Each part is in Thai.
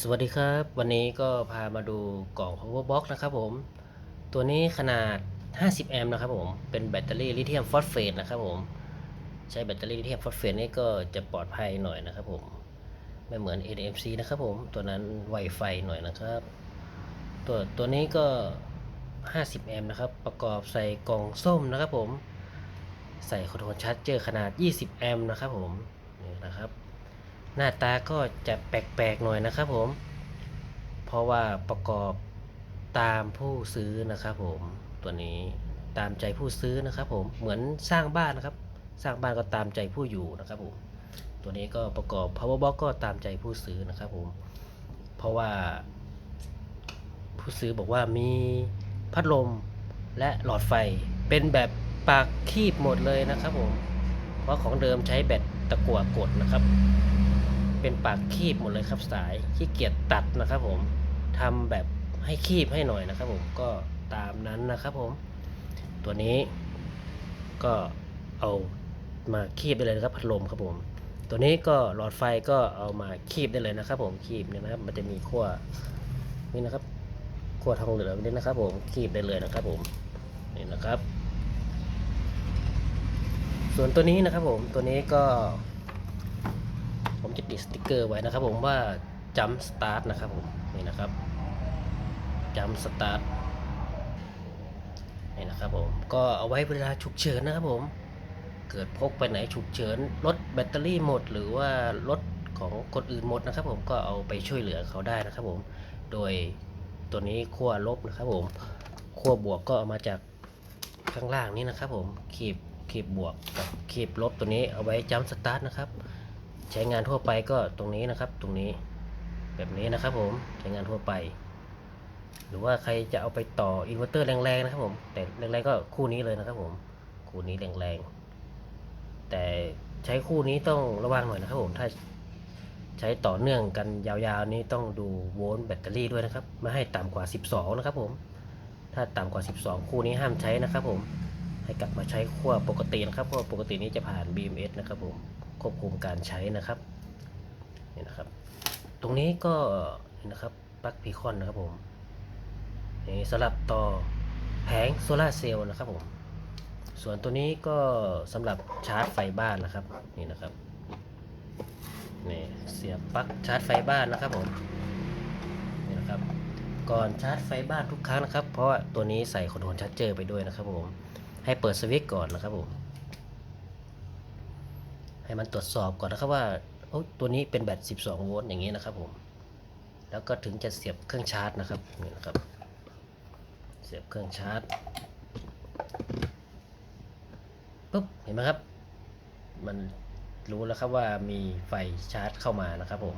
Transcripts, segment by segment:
สวัสดีครับ วันนี้ก็พามาดูกล่อง power box นะครับผม ตัวนี้ขนาด 50 แอมป์นะครับผม เป็นแบตเตอรี่ลิเธียมฟอสเฟตนะครับผม ใช้แบตเตอรี่ลิเธียมฟอสเฟตนี่ก็จะปลอดภัยหน่อยนะครับผม ไม่เหมือน NMC นะครับผม ตัวนั้นไวไฟหน่อยนะครับ ตัวตัวนี้ก็ 50 แอมป์นะครับ ประกอบใส่กล่องส้มนะครับผม ใส่คอนโทรลชาร์จเจอร์ขนาด 20 แอมป์นะครับผม นี่นะครับ หน้าตาก็จะแปลกๆหน่อยนะครับผม เพราะว่าประกอบตามผู้ซื้อนะครับผมตัวนี้ตามใจผู้ซื้อนะครับผมเหมือนสร้างบ้านนะครับ สร้างบ้านก็ตามใจผู้อยู่นะครับผมตัวนี้ก็ประกอบ power box ก็ตามใจผู้ซื้อนะครับผมเพราะว่า ผู้ซื้อบอกว่ามีพัดลมและหลอดไฟเป็นแบบปากคีบหมดเลยนะครับผมเพราะของเดิมใช้แบต ตะกั่วกดนะครับ เป็นปากคีบหมดเลยครับสายขี้เกียจตัดนะครับ ผมทำแบบให้คีบให้หน่อยนะครับ ผมก็ตามนั้นนะครับผม ตัวนี้ก็เอามาคีบได้เลยนะครับพัดลมครับผม ตัวนี้ก็หลอดไฟก็เอามาคีบได้เลยนะครับ ผมคีบเนี่ยนะครับ มันจะมีขั้วนี่นะครับขั้วทองเหลืองนี่นะครับ ผมคีบได้เลยนะครับ ผมนี่นะครับ ส่วนตัวนี้นะครับผมตัวนี้ก็ ผมจะติดสติกเกอร์ไว้นะครับผมว่าจัมสตาร์ทนะครับผมนี่นะครับจัมสตาร์ทนี่นะครับผมก็เอาไว้เวลาฉุกเฉินนะครับผมเกิดพกไปไหนฉุกเฉินรถแบตเตอรี่หมด หรือว่ารถของคนอื่นหมดนะครับ ผมก็เอาไปช่วยเหลือเขาได้นะครับ ผมโดยตัวนี้ขั้วลบนะครับผมขั้วบวกก็เอามาจากข้างล่างนี้นะครับผมขีบ ขีบบวกกับขีบลบตัวนี้เอาไว้จัมสตาร์ทนะครับ ใช้งานทั่วไปก็ตรงนี้นะครับ ตรงนี้แบบนี้นะครับผมใช้งานทั่วไป หรือว่าใครจะเอาไปต่ออินเวอร์เตอร์แรงๆนะครับผมแต่แรงๆก็คู่นี้เลยนะครับผมคู่นี้แรงๆแต่ใช้คู่นี้ต้องระวังหน่อยนะครับผมถ้าใช้ต่อเนื่องกันยาวๆ นี้ต้องดูโวลต์แบตเตอรี่ด้วยนะครับ ไม่ให้ต่ำกว่า 12 นะครับผม ถ้าต่ำกว่า 12 คู่นี้ห้ามใช้นะครับผม ให้กลับมาใช้ขั้วปกตินะครับเพราะว่าปกตินี้จะผ่าน BMS นะครับผมควบคุมการใช้นะครับนี่นะครับ ตรงนี้ก็นี่นะครับปลั๊กพีคอนนะครับผมนี่สำหรับต่อแผงโซลาเซลล์นะครับผมส่วนตัวนี้ก็สำหรับชาร์จไฟบ้านนะครับนี่นะครับนี่เสียบปลั๊กชาร์จไฟบ้านนะครับผมนี่นะครับก่อนชาร์จไฟบ้านทุกครั้งนะครับ เพราะตัวนี้ใส่คอนโทรลชาร์จเจอร์ไปด้วยนะครับผม ให้เปิดสวิตช์ก่อนนะครับผมให้มันตรวจสอบก่อนนะครับว่าโอ้ตัวนี้เป็นแบต 12 โวลต์อย่างนี้นะครับผม แล้วก็ถึงจะเสียบเครื่องชาร์จนะครับนี่นะครับ เสียบเครื่องชาร์จปุ๊บเห็นไหมครับ มันรู้แล้วครับว่ามีไฟชาร์จเข้ามานะครับผม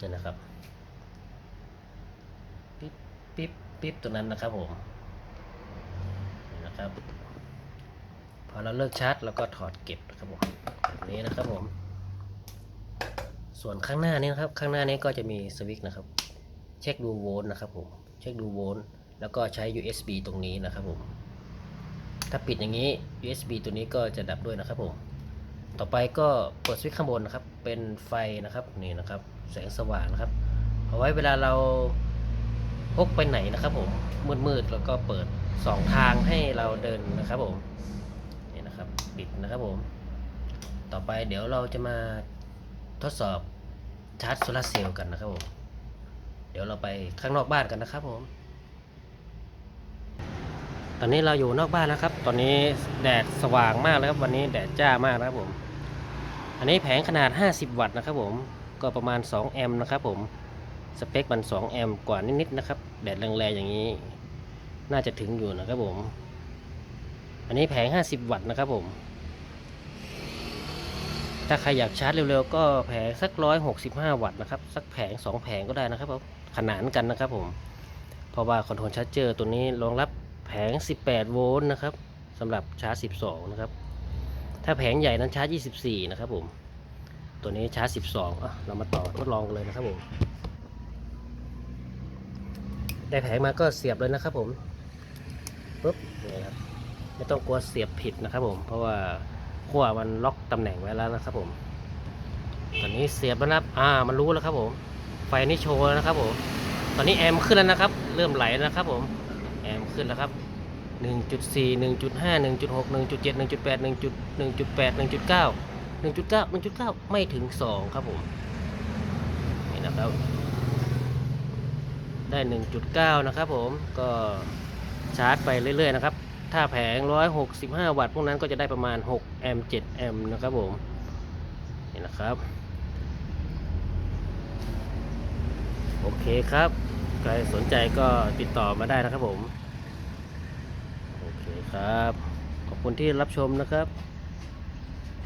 นี่นะครับ ปิ๊บปิ๊บปิ๊บตัวนั้นนะครับผม นะครับ พอเราเลิกชาร์จแล้วก็ถอดเก็บนะครับผมแบบนี้นะครับผม ส่วนข้างหน้านี้นะครับ ข้างหน้านี้ก็จะมีสวิตช์นะครับ เช็คดูโวลต์นะครับผม เช็คดูโวลต์แล้วก็ใช้ USB ตรงนี้นะครับผม ถ้าปิดอย่างนี้ USB ตัวนี้ก็จะดับด้วยนะครับผม ต่อไปก็เปิดสวิตช์ข้างบนนะครับ เป็นไฟนะครับนี่นะครับ แสงสว่างนะครับ เอาไว้เวลาเรา พกไปไหนนะครับผมมืดๆแล้วก็เปิดสองทางให้เราเดินนะครับผมนี่นะครับปิดนะครับผม ต่อไปเดี๋ยวเราจะมาทดสอบชาร์จโซลาเซลล์กันนะครับผม เดี๋ยวเราไปข้างนอกบ้านกันนะครับผม ตอนนี้เราอยู่นอกบ้านแล้วครับ ตอนนี้แดดสว่างมากแล้วครับวันนี้แดดจ้ามากนะครับผม อันนี้แผงขนาด 50 วัตต์นะครับผม ก็ประมาณ 2 แอมป์นะครับผม สเปคมัน 2 แอมป์กว่านิดๆนะครับ แดดแรงๆอย่างนี้ น่าจะถึงอยู่นะครับผม อันนี้แผง 50 วัตต์นะครับผม ถ้าใครอยากชาร์จเร็วๆ ก็แผงสัก 165 วัตต์นะครับ สักแผง 2 แผงก็ได้นะครับผมขนานกันนะครับผม เพราะว่าคอนโทรลชาร์จเจอร์ตัวนี้รองรับแผง 18 โวลต์นะครับสำหรับชาร์จ 12 นะครับ ถ้าแผงใหญ่นั้นชาร์จ 24 นะครับผม ตัวนี้ชาร์จ 12อะเรามาต่อทดลองกันเลยนะครับผม ได้แผงมาก็เสียบเลยนะครับผมปุ๊บนี่ครับไม่ต้องกลัวเสียบผิดนะครับผม เพราะว่าขั้วมันล็อกตำแหน่งไว้แล้วนะครับผมตอนนี้เสียบแล้วนะครับอ่ามันรู้แล้วครับผม ไฟนี่โชว์แล้วนะครับผม ตอนนี้แอมขึ้นแล้วนะครับ เริ่มไหลแล้วนะครับผม แอมขึ้นแล้วครับ1.4 1.5 1.6 1.7 1.8 1.1.8 1.9 1.9 1.9 ไม่ถึง 2 ครับผม นี่นะครับ ได้ 1.9 นะครับผมก็ชาร์จไปเรื่อยๆนะครับ ถ้าแผง 165 วัตต์พวกนั้นก็จะได้ประมาณ 6 แอมป์7แอมป์นะครับผมนี่นะครับโอเคครับ ใครสนใจก็ติดต่อมาได้นะครับผม โอเคครับ ขอบคุณที่รับชมนะครับ